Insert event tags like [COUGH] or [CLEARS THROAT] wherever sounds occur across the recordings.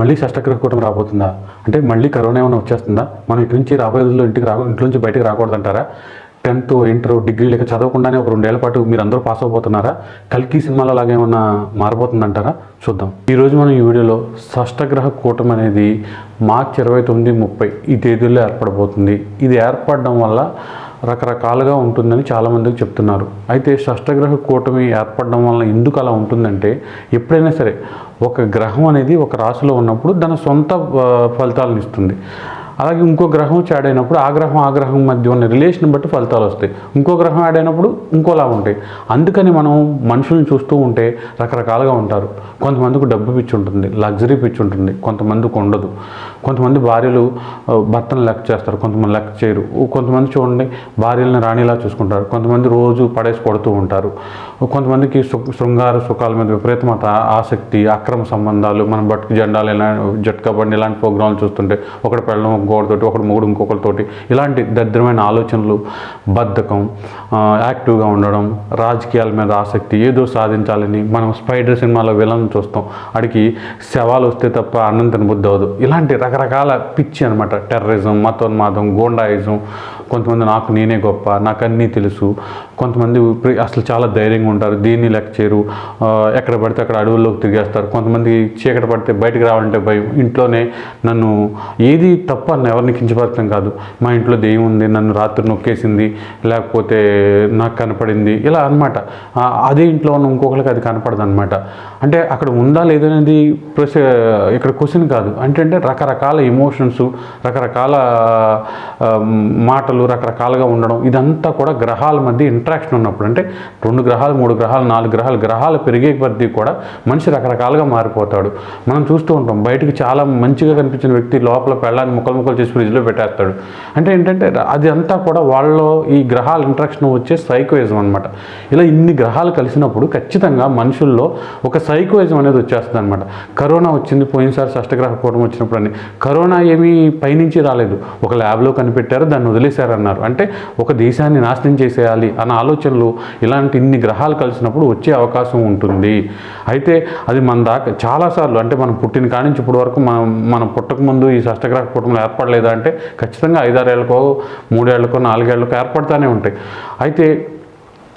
మళ్ళీ షష్టగ్రహ కూటమి రాబోతుందా? అంటే మళ్ళీ కరోనా ఏమైనా వచ్చేస్తుందా? మనం ఇటు నుంచి రాబోయే రోజుల్లో ఇంటికి రా ఇంట్లో నుంచి బయటకు రాకూడదంటారా టెన్త్ ఇంటర్ డిగ్రీ లేక చదవకుండానే ఒక రెండేళ్ళ పాటు మీరు అందరూ పాస్ అవబోతున్నారా కల్కి సినిమాలో లాగా ఏమన్నా మారబోతుందంటారా చూద్దాం. ఈరోజు మనం ఈ వీడియోలో షష్టగ్రహ కూటమి అనేది మార్చి ఇరవై తొమ్మిది ముప్పై ఈ తేదీల్లో ఏర్పడబోతుంది. ఇది ఏర్పడడం వల్ల రకరకాలుగా ఉంటుందని చాలామందికి చెప్తున్నారు. అయితే షష్టగ్రహ కూటమి ఏర్పడడం వలన ఎందుకు అలా ఉంటుందంటే ఎప్పుడైనా సరే ఒక గ్రహం అనేది ఒక రాశిలో ఉన్నప్పుడు దాని సొంత ఫలితాలను ఇస్తుంది. అలాగే ఇంకో గ్రహం యాడ్ అయినప్పుడు ఆ గ్రహం ఆ గ్రహం మధ్య ఉన్న రిలేషన్ బట్టి ఫలితాలు వస్తాయి. ఇంకో గ్రహం యాడ్ అయినప్పుడు ఇంకోలా ఉంటాయి. అందుకని మనం మనుషులను చూస్తూ ఉంటే రకరకాలుగా ఉంటారు. కొంతమందికి డబ్బు పిచ్చి ఉంటుంది లగ్జరీ పిచ్చి ఉంటుంది కొంతమందికి ఉండదు కొంతమంది భార్యలు భర్తను లెక్క చేస్తారు కొంతమంది లెక్క చేయరు. కొంతమంది చూడండి భార్యలను రాణిలా చూసుకుంటారు. కొంతమంది రోజు పడేసి కొడుతూ ఉంటారు. కొంతమందికి శృంగార సుఖాల మీద విపరీతమత ఆసక్తి అక్రమ సంబంధాలు మన బట్టు జెండాలు ఇలా జట్కా బండి ఇలాంటి ప్రోగ్రాంలు చూస్తుంటే ఒకటి పెళ్ళం ఇంకొకటితోటి ఒకటి మూడు ఇంకొకరితోటి. ఇలాంటి దరిద్రమైన ఆలోచనలు బద్ధకం యాక్టివ్గా ఉండడం రాజకీయాల మీద ఆసక్తి ఏదో సాధించాలని మనం స్పైడర్ సినిమాలో విలన్ చూస్తాం. అడిగి శవాలు వస్తే తప్ప అన్నం తినబుద్ధి అవ్వదు. ఇలాంటి రకరకాల పిచ్చి అనమాట టెర్రరిజం మతోన్మాదం గోండాయిజం. కొంతమంది నాకు నేనే గొప్ప నాకు అన్నీ తెలుసు. కొంతమంది అసలు చాలా ధైర్యంగా ఉంటారు దీన్ని లెక్క చేయరు ఎక్కడ పడితే అక్కడ అడవుల్లోకి తిరిగేస్తారు. కొంతమంది చీకటి పడితే బయటకు రావాలంటే భయం. ఇంట్లోనే నన్ను ఏది తప్ప అని ఎవరిని కించపరచడం కాదు. మా ఇంట్లో దెయ్యం ఉంది నన్ను రాత్రి నొక్కేసింది లేకపోతే నాకు కనపడింది ఇలా అనమాట అదే ఇంట్లో ఉన్న ఇంకొకరికి అది కనపడదు అనమాట అంటే అక్కడ ఉందా లేదనేది ప్రశ్న ఇక్కడ క్వశ్చన్ కాదు. అంటే అంటే రకరకాల ఎమోషన్స్ రకరకాల మాటలు రకరకాలుగా ఉండడం ఇదంతా కూడా గ్రహాల మధ్య ఇంట్రాక్షన్ ఉన్నప్పుడు అంటే రెండు గ్రహాలు మూడు గ్రహాలు నాలుగు గ్రహాలు గ్రహాలు పెరిగే కొద్దీ కూడా మనిషి రకరకాలుగా మారిపోతాడు. మనం చూస్తూ ఉంటాం బయటకు చాలా మంచిగా కనిపించిన వ్యక్తి లోపల పెళ్ళాన్ని ముక్కలు ముక్కలు చేసి ఫ్రిడ్జ్లో పెట్టేస్తాడు. అంటే ఏంటంటే అది అంతా కూడా వాళ్ళలో ఈ గ్రహాల ఇంట్రాక్షన్ వచ్చే సైకోయిజం అనమాట ఇలా ఇన్ని గ్రహాలు కలిసినప్పుడు ఖచ్చితంగా మనుషుల్లో ఒక సైకోయిజం అనేది వచ్చేస్తుంది అనమాట కరోనా వచ్చింది పోయినసారి షష్టగ్రహ కూటమి వచ్చినప్పుడు అని. కరోనా ఏమీ పైనుంచి రాలేదు. ఒక ల్యాబ్లో కనిపెట్టారు దాన్ని వదిలేశారన్నారు. అంటే ఒక దేశాన్ని నాశనం చేసేయాలి అన్న ఆలోచనలు ఇలాంటి ఇన్ని గ్రహాలు కలిసినప్పుడు వచ్చే అవకాశం ఉంటుంది. అయితే అది మన దాకా చాలాసార్లు అంటే మనం పుట్టిన కాడి నుంచి ఇప్పటి వరకు మనం మనం పుట్టక ముందు ఈ షష్టగ్రహ కుటుంబం ఏర్పడలేదా అంటే ఖచ్చితంగా ఐదారేళ్ళకో మూడేళ్ళకో నాలుగేళ్ళకో ఏర్పడతానే ఉంటాయి. అయితే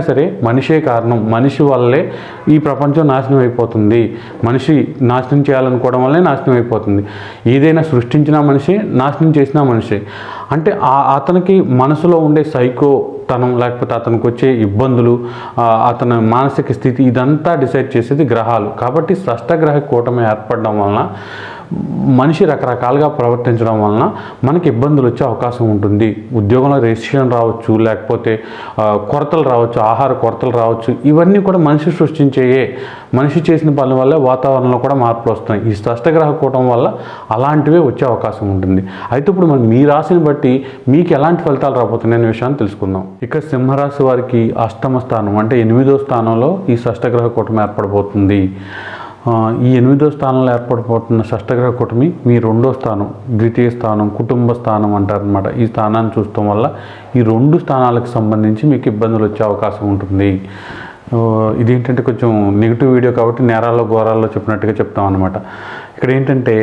సరే మనిషే కారణం. మనిషి వల్లే ఈ ప్రపంచం నాశనం అయిపోతుంది. మనిషి నాశనం చేయాలనుకోవడం వల్లే నాశనం అయిపోతుంది. ఏదైనా సృష్టించిన మనిషి నాశనం చేసిన మనిషి. అంటే అతనికి మనసులో ఉండే సైకో తనం లేకపోతే అతనికి వచ్చే ఇబ్బందులు అతని మానసిక స్థితి ఇదంతా డిసైడ్ చేసేది గ్రహాలు. కాబట్టి షష్టగ్రహ కూటమి ఏర్పడడం వలన మనిషి రకరకాలుగా ప్రవర్తించడం వలన మనకి ఇబ్బందులు వచ్చే అవకాశం ఉంటుంది. ఉద్యోగంలో రెసిషన్ రావచ్చు లేకపోతే కొరతలు రావచ్చు ఆహార కొరతలు రావచ్చు ఇవన్నీ కూడా మనిషి సృష్టించేయే మనిషి చేసిన పనుల వల్ల వాతావరణంలో కూడా మార్పులు వస్తున్నాయి. ఈ స్పష్టగ్రహ కూటం వల్ల అలాంటివే వచ్చే అవకాశం ఉంటుంది. అయితే ఇప్పుడు మనం మీ రాశిని బట్టి మీకు ఎలాంటి ఫలితాలు రాబోతున్నాయి అనే విషయాన్ని తెలుసుకుందాం. ఇక సింహరాశి వారికి అష్టమ స్థానం అంటే ఎనిమిదో స్థానంలో ఈ షష్టగ్రహ కూటం ఏర్పడబోతుంది. ఈ ఎనిమిదో స్థానంలో ఏర్పడిపోతున్న షష్టగ్రహ కూటమి మీ రెండో స్థానం ద్వితీయ స్థానం కుటుంబ స్థానం అంటారనమాట ఈ స్థానాన్ని చూస్తాం వల్ల ఈ రెండు స్థానాలకు సంబంధించి మీకు ఇబ్బందులు వచ్చే అవకాశం ఉంటుంది. ఇదేంటంటే కొంచెం నెగిటివ్ వీడియో కాబట్టి నేరాల్లో ఘోరాల్లో చెప్పినట్టుగా చెప్తాం అనమాట ఇక్కడ ఏంటంటే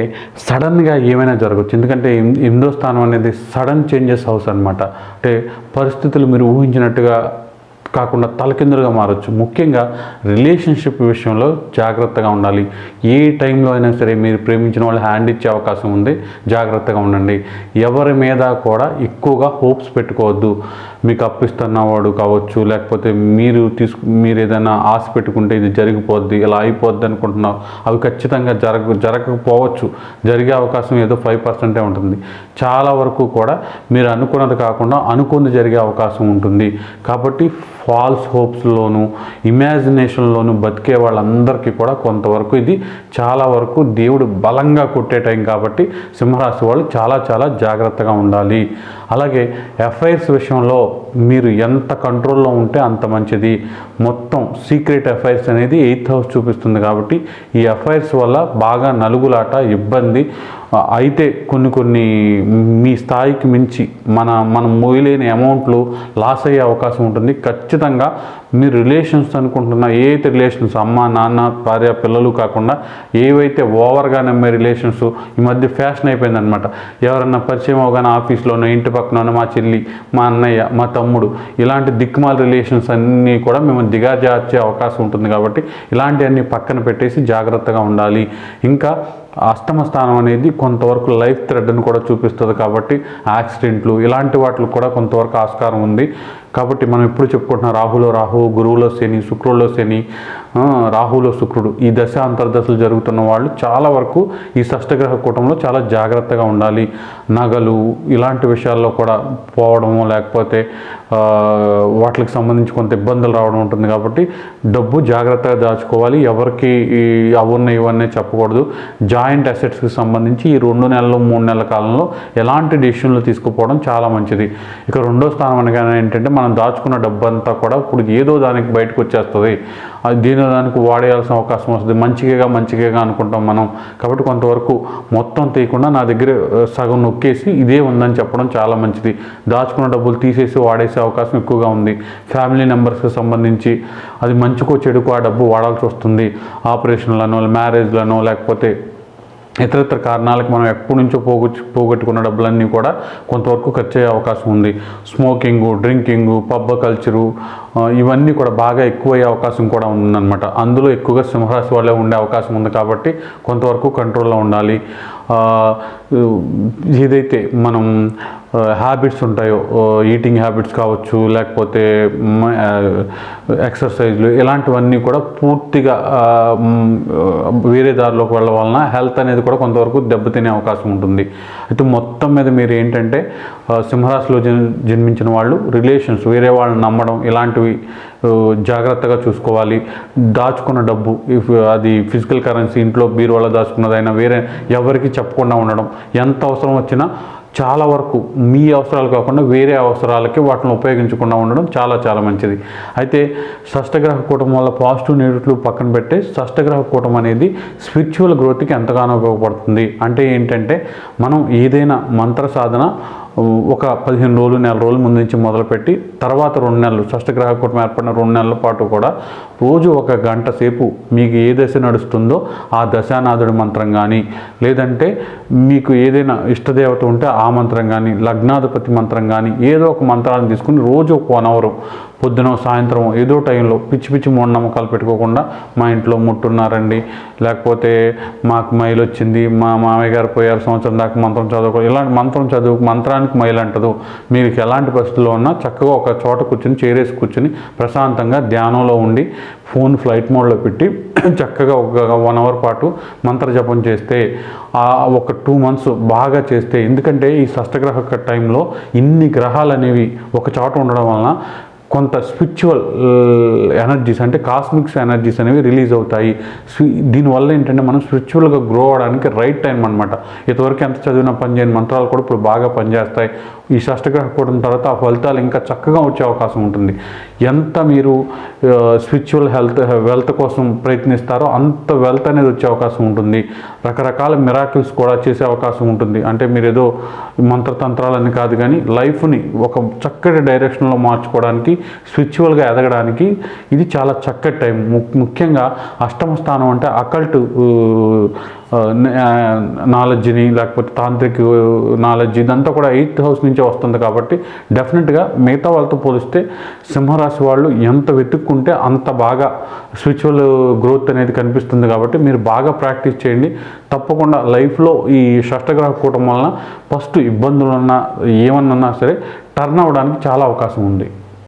సడన్గా ఏమైనా జరగవచ్చు ఎందుకంటే ఎనిమిదో స్థానం అనేది సడన్ చేంజెస్ హౌస్ అనమాట అంటే పరిస్థితులు మీరు ఊహించినట్టుగా కాకుండా తలకిందులుగా మారచ్చు. ముఖ్యంగా రిలేషన్షిప్ విషయంలో జాగ్రత్తగా ఉండాలి. ఏ టైంలో అయినా సరే మీరు ప్రేమించిన వాళ్ళు హ్యాండ్ ఇచ్చే అవకాశం ఉంది. జాగ్రత్తగా ఉండండి. ఎవరి మీద కూడా ఎక్కువగా హోప్స్ పెట్టుకోవద్దు. మీకు అప్పిస్తున్నవాడు కావచ్చు లేకపోతే మీరు తీసుకు మీరు ఏదైనా ఆశ పెట్టుకుంటే ఇది జరిగిపోద్ది ఇలా అయిపోద్ది అనుకుంటున్నావు అవి ఖచ్చితంగా జరగ జరగకపోవచ్చు జరిగే అవకాశం ఏదో ఫైవ్ పర్సెంటే ఉంటుంది. చాలా వరకు కూడా మీరు అనుకున్నది కాకుండా అనుకుంది జరిగే అవకాశం ఉంటుంది. కాబట్టి ఫాల్స్ హోప్స్లోను ఇమాజినేషన్లోను బతికే వాళ్ళందరికీ కూడా కొంతవరకు ఇది చాలా వరకు దేవుడు బలంగా కొట్టే టైం కాబట్టి సింహరాశి వాళ్ళు చాలా చాలా జాగ్రత్తగా ఉండాలి. అలాగే ఎఫ్ఐఆర్స్ విషయంలో మీరు ఎంత కంట్రోల్లో ఉంటే అంత మంచిది. మొత్తం సీక్రెట్ ఎఫ్ఐఆర్స్ అనేది ఎయిత్ హౌస్ చూపిస్తుంది కాబట్టి ఈ ఎఫ్ఐఆర్స్ వల్ల బాగా నలుగులాట ఇబ్బంది అయితే కొన్ని కొన్ని మీ స్థాయికి మించి మన మనం మోయలేని అమౌంట్లు లాస్ అయ్యే అవకాశం ఉంటుంది. ఖచ్చితంగా మీ రిలేషన్స్ అనుకుంటున్న ఏ అయితే రిలేషన్స్ అమ్మ నాన్న భార్య పిల్లలు కాకుండా ఏవైతే ఓవర్గా నమ్మే రిలేషన్స్ ఈ మధ్య ఫ్యాషన్ అయిపోయిందనమాట ఎవరన్నా పరిచయం అవగానే ఆఫీస్లోనో ఇంటి పక్కనోనో మా చెల్లి మా అన్నయ్య మా తమ్ముడు ఇలాంటి దిక్కుమాల రిలేషన్స్ అన్నీ కూడా మేము దిగాజార్చే అవకాశం ఉంటుంది కాబట్టి ఇలాంటివన్నీ పక్కన పెట్టేసి జాగ్రత్తగా ఉండాలి. ఇంకా అష్టమ స్థానం అనేది కొంతవరకు లైఫ్ థ్రెడ్ని కూడా చూపిస్తుంది కాబట్టి యాక్సిడెంట్లు ఇలాంటి వాటికి కూడా కొంతవరకు ఆస్కారం ఉంది. కాబట్టి మనం ఎప్పుడు చెప్పుకుంటున్నాం రాహులో రాహు గురువులో శని శుక్రుల్లో శని రాహులో శుక్రుడు. ఈ దశ అంతర్దశలు జరుగుతున్న వాళ్ళు చాలా వరకు ఈ షష్టగ్రహ కూటంలో చాలా జాగ్రత్తగా ఉండాలి. నగలు ఇలాంటి విషయాల్లో కూడా పోవడము లేకపోతే వాటికి సంబంధించి కొంత ఇబ్బందులు రావడం ఉంటుంది కాబట్టి డబ్బు జాగ్రత్తగా దాచుకోవాలి. ఎవరికి అవున్నాయి ఇవన్నీ చెప్పకూడదు. జాయింట్ అసెట్స్కి సంబంధించి ఈ రెండు నెలలు మూడు నెలల కాలంలో ఎలాంటి డిసిషన్లు తీసుకుపోవడం చాలా మంచిది. ఇక రెండో స్థానం అనగానే ఏంటంటే మనం దాచుకున్న డబ్బు అంతా కూడా ఇప్పుడు ఏదో దానికి బయటకు వచ్చేస్తుంది. అది దీని దానికి వాడేయాల్సిన అవకాశం వస్తుంది. మంచిగా మంచిగా అనుకుంటాం మనం. కాబట్టి కొంతవరకు మొత్తం తీయకుండా నా దగ్గర సగం నొక్కేసి ఇదే ఉందని చెప్పడం చాలా మంచిది. దాచుకున్న డబ్బులు తీసేసి వాడేసే అవకాశం ఎక్కువగా ఉంది. ఫ్యామిలీ మెంబర్స్కి సంబంధించి అది మంచికో చెడుకో ఆ డబ్బు వాడాల్సి వస్తుంది. ఆపరేషన్లను మ్యారేజ్లను లేకపోతే ఇతరత్ర కారణాలకు మనం ఎప్పటి నుంచో పోగొచ్చు పోగొట్టుకున్న డబ్బులన్నీ కూడా కొంతవరకు ఖర్చు అయ్యే అవకాశం ఉంది. స్మోకింగు డ్రింకింగు పబ్బ కల్చరు ఇవన్నీ కూడా బాగా ఎక్కువయ్యే అవకాశం కూడా ఉందన్నమాట. అందులో ఎక్కువగా సింహరాశి వాళ్ళే ఉండే అవకాశం ఉంది కాబట్టి కొంతవరకు కంట్రోల్లో ఉండాలి. ఏదైతే మనం హ్యాబిట్స్ ఉంటాయో ఈటింగ్ హ్యాబిట్స్ కావచ్చు లేకపోతే ఎక్సర్సైజ్లు ఇలాంటివన్నీ కూడా పూర్తిగా వేరే దారిలోకి వెళ్ళడం వలన హెల్త్ అనేది కూడా కొంతవరకు దెబ్బతినే అవకాశం ఉంటుంది. అయితే మొత్తం మీద మీరు ఏంటంటే సింహరాశిలో జన్ జన్మించిన వాళ్ళు రిలేషన్స్ వేరే వాళ్ళని నమ్మడం ఇలాంటి ఇలాంటివి జాగ్రత్తగా చూసుకోవాలి. దాచుకున్న డబ్బు ఇఫ్ అది ఫిజికల్ కరెన్సీ ఇంట్లో బీరువాలో దాచుకున్నదైనా వేరే ఎవరికి చెప్పకుండా ఉండడం. ఎంత అవసరం వచ్చినా చాలా వరకు మీ అవసరాలు కాకుండా వేరే అవసరాలకి వాటిని ఉపయోగించకుండా ఉండడం చాలా చాలా మంచిది. అయితే షష్టగ్రహ కూటం వల్ల పాజిటివ్ నెగిటివ్లు పక్కన పెట్టి షష్టగ్రహ కూటం అనేది స్పిరిచువల్ గ్రోత్కి ఎంతగానో ఉపయోగపడుతుంది. అంటే ఏంటంటే మనం ఏదైనా మంత్ర సాధన ఒక పదిహేను రోజులు నెల రోజుల ముందు నుంచి మొదలుపెట్టి తర్వాత రెండు నెలలు షష్టగ్రహ కూటం ఏర్పడిన రెండు నెలల పాటు కూడా రోజు ఒక గంట సేపు మీకు ఏ దశ నడుస్తుందో ఆ దశానాథుడి మంత్రం కానీ లేదంటే మీకు ఏదైనా ఇష్టదేవత ఉంటే ఆ మంత్రం కానీ లగ్నాధిపతి మంత్రం కానీ ఏదో ఒక మంత్రాన్ని తీసుకుని రోజు ఒక వన్ అవర్ పొద్దున సాయంత్రం ఏదో టైంలో పిచ్చి పిచ్చి మూఢనమ్మకాలు పెట్టుకోకుండా మా ఇంట్లో ముట్టున్నారండి. లేకపోతే మాకు మైలు వచ్చింది మా మామయ్య గారు పోయారు సంవత్సరం దాకా మంత్రం చదువుకో ఇలాంటి మంత్రం చదువు మంత్రానికి మైలు అంటదు. మీకు ఎలాంటి పరిస్థితుల్లో ఉన్నా చక్కగా ఒక చోట కూర్చుని చేరేసి కూర్చుని ప్రశాంతంగా ధ్యానంలో ఉండి ఫోన్ ఫ్లైట్ మోడ్లో పెట్టి [CLEARS THROAT] చక్కగా ఒక వన్ అవర్ పాటు మంత్ర జపం చేస్తే ఒక టూ మంత్స్ బాగా చేస్తే ఎందుకంటే ఈ షష్టగ్రహ టైంలో ఇన్ని గ్రహాలు అనేవి ఒక చోట ఉండడం వలన కొంత స్పిరిచువల్ ఎనర్జీస్ అంటే కాస్మిక్స్ ఎనర్జీస్ అనేవి రిలీజ్ అవుతాయి. స్వి- దీనివల్ల ఏంటంటే మనం స్పిరిచువల్గా గ్రో అవడానికి రైట్ టైం అనమాట ఇంతవరకు ఎంత చదివినా పనిచేయని మంత్రాలు కూడా ఇప్పుడు బాగా పనిచేస్తాయి. ఈ షష్టగ్రహ కూడిన తర్వాత ఆ ఫలితాలు ఇంకా చక్కగా వచ్చే అవకాశం ఉంటుంది. ఎంత మీరు స్పిరిచువల్ హెల్త్ వెల్త్ కోసం ప్రయత్నిస్తారో అంత వెల్త్ అనేది వచ్చే అవకాశం ఉంటుంది. రకరకాల మిరాకిల్స్ కూడా చేసే అవకాశం ఉంటుంది. అంటే మీరు ఏదో మంత్రతంత్రాలని కాదు కానీ లైఫ్ని ఒక చక్కటి డైరెక్షన్లో మార్చుకోవడానికి స్పిరిచువల్గా ఎదగడానికి ఇది చాలా చక్కటి టైం. ము- ముఖ్యంగా అష్టమ స్థానం అంటే అకల్ట్ నాలెడ్జ్ని లేకపోతే తాంత్రిక నాలెడ్జ్ ఇదంతా కూడా ఎయిత్ హౌస్ నుంచే వస్తుంది కాబట్టి డెఫినెట్గా మిగతా వాళ్ళతో పోలిస్తే సింహరాశి వాళ్ళు ఎంత వెతుక్కుంటే అంత బాగా స్పిరిచువల్ గ్రోత్ అనేది కనిపిస్తుంది కాబట్టి మీరు బాగా ప్రాక్టీస్ చేయండి. తప్పకుండా లైఫ్లో ఈ షష్టగ్రహ కూటం వలన ఫస్ట్ ఇబ్బందులు ఉన్నా ఏమన్నా సరే టర్న్ అవ్వడానికి చాలా అవకాశం ఉంది.